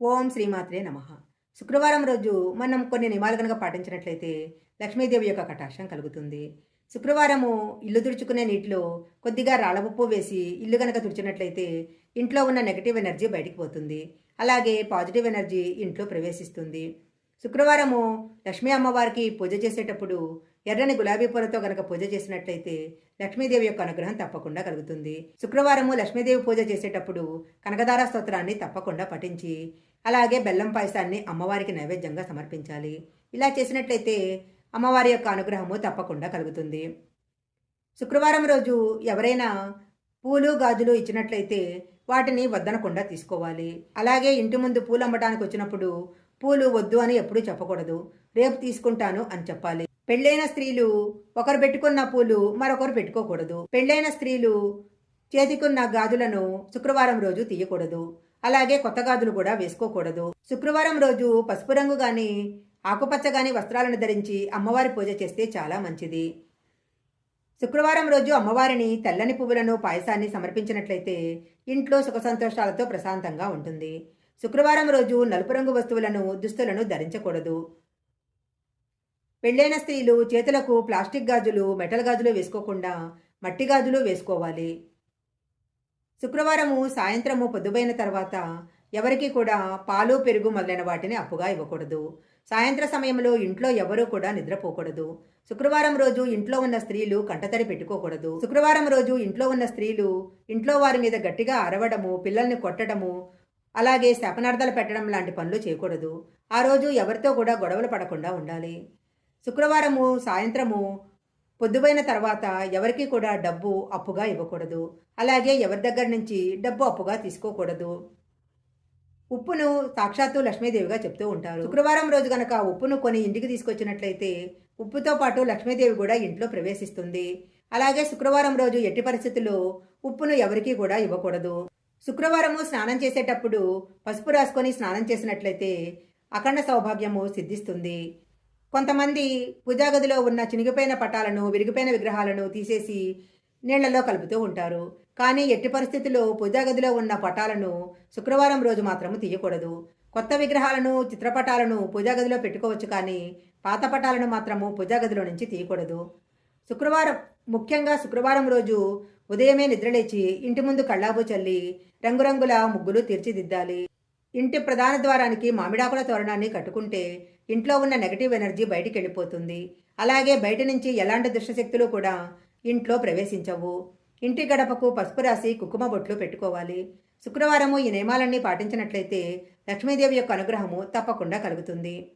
ఓం శ్రీమాత్రే నమ. శుక్రవారం రోజు మనం కొన్ని నియమాలు కనుక పాటించినట్లయితే లక్ష్మీదేవి యొక్క కటాక్షం కలుగుతుంది. శుక్రవారము ఇల్లు తుడుచుకునే నీటిలో కొద్దిగా రాళ్ళపప్పు వేసి ఇల్లు కనుక తుడిచినట్లయితే ఇంట్లో ఉన్న నెగటివ్ ఎనర్జీ బయటికి పోతుంది. అలాగే పాజిటివ్ ఎనర్జీ ఇంట్లో ప్రవేశిస్తుంది. శుక్రవారము లక్ష్మీ అమ్మవారికి పూజ చేసేటప్పుడు ఎర్రని గులాబీ పూలతో గనక పూజ చేసినట్లయితే లక్ష్మీదేవి యొక్క అనుగ్రహం తప్పకుండా కలుగుతుంది. శుక్రవారము లక్ష్మీదేవి పూజ చేసేటప్పుడు కనకదార స్తోత్రాన్ని తప్పకుండా పఠించి అలాగే బెల్లం పాయసాన్ని అమ్మవారికి నైవేద్యంగా సమర్పించాలి. ఇలా చేసినట్లయితే అమ్మవారి యొక్క అనుగ్రహము తప్పకుండా కలుగుతుంది. శుక్రవారం రోజు ఎవరైనా పూలు గాజులు ఇచ్చినట్లయితే వాటిని వద్దనకుండా తీసుకోవాలి. అలాగే ఇంటి ముందు పూలు అమ్మడానికి వచ్చినప్పుడు పూలు వద్దు అని ఎప్పుడూ చెప్పకూడదు. రేపు తీసుకుంటాను అని చెప్పాలి. పెళ్ళైన స్త్రీలు ఒకరు పెట్టుకున్న పూలు మరొకరు పెట్టుకోకూడదు. పెళ్ళైన స్త్రీలు చేతికున్న గాజులను శుక్రవారం రోజు తీయకూడదు. అలాగే కొత్త గాజులు కూడా వేసుకోకూడదు. శుక్రవారం రోజు పసుపు రంగు గాని ఆకుపచ్చ గాని వస్త్రాలను ధరించి అమ్మవారి పూజ చేస్తే చాలా మంచిది. శుక్రవారం రోజు అమ్మవారిని తెల్లని పువ్వులను పాయసాన్ని సమర్పించినట్లయితే ఇంట్లో సుఖ సంతోషాలతో ప్రశాంతంగా ఉంటుంది. శుక్రవారం రోజు నలుపు రంగు వస్తువులను దుస్తులను ధరించకూడదు. పెళ్ళైన స్త్రీలు చేతులకు ప్లాస్టిక్ గాజులు మెటల్ గాజులు వేసుకోకుండా మట్టి గాజులు వేసుకోవాలి. శుక్రవారము సాయంత్రము పొద్దుపోయిన తర్వాత ఎవరికి కూడా పాలు పెరుగు మొదలైన వాటిని అప్పుగా ఇవ్వకూడదు. సాయంత్ర సమయంలో ఇంట్లో ఎవరూ కూడా నిద్రపోకూడదు. శుక్రవారం రోజు ఇంట్లో ఉన్న స్త్రీలు కంటతడి పెట్టుకోకూడదు. శుక్రవారం రోజు ఇంట్లో ఉన్న స్త్రీలు ఇంట్లో వారి మీద గట్టిగా అరవడము పిల్లల్ని కొట్టడము అలాగే శాపనార్థాలు పెట్టడం లాంటి పనులు చేయకూడదు. ఆ రోజు ఎవరితో కూడా గొడవలు పడకుండా ఉండాలి. శుక్రవారము సాయంత్రము పొద్దుపోయిన తర్వాత ఎవరికి కూడా డబ్బు అప్పుగా ఇవ్వకూడదు. అలాగే ఎవరి దగ్గర నుంచి డబ్బు అప్పుగా తీసుకోకూడదు. ఉప్పును సాక్షాత్తు లక్ష్మీదేవిగా చెప్తూ ఉంటారు. శుక్రవారం రోజు గనక ఉప్పును కొని ఇంటికి తీసుకొచ్చినట్లయితే ఉప్పుతో పాటు లక్ష్మీదేవి కూడా ఇంట్లో ప్రవేశిస్తుంది. అలాగే శుక్రవారం రోజు ఎట్టి పరిస్థితుల్లో ఉప్పును ఎవరికీ కూడా ఇవ్వకూడదు. శుక్రవారము స్నానం చేసేటప్పుడు పసుపు రాసుకొని స్నానం చేసినట్లయితే అఖండ సౌభాగ్యము సిద్ధిస్తుంది. కొంతమంది పూజాగదిలో ఉన్న చినిగిపోయిన పటాలను విరిగిపోయిన విగ్రహాలను తీసేసి నీళ్ళలో కలుపుతూ ఉంటారు. కానీ ఎట్టి పరిస్థితుల్లో పూజాగదిలో ఉన్న పటాలను శుక్రవారం రోజు మాత్రము తీయకూడదు. కొత్త విగ్రహాలను చిత్రపటాలను పూజాగదిలో పెట్టుకోవచ్చు కానీ పాత పటాలను మాత్రము పూజాగదిలో నుంచి తీయకూడదు. శుక్రవారం ముఖ్యంగా శుక్రవారం రోజు ఉదయమే నిద్రలేచి ఇంటి ముందు కళ్ళాబు చల్లి రంగురంగుల ముగ్గులు తీర్చిదిద్దాలి. ఇంటి ప్రధాన ద్వారానికి మామిడాకుల తోరణాన్ని కట్టుకుంటే ఇంట్లో ఉన్న నెగటివ్ ఎనర్జీ బయటికి వెళ్ళిపోతుంది. అలాగే బయట నుంచి ఎలాంటి దుష్టశక్తులు కూడా ఇంట్లో ప్రవేశించవు. ఇంటి గడపకు పసుపు రాసి కుంకుమ బొట్లు పెట్టుకోవాలి. శుక్రవారము ఈ నియమాలన్నీ పాటించినట్లయితే లక్ష్మీదేవి యొక్క అనుగ్రహము తప్పకుండా కలుగుతుంది.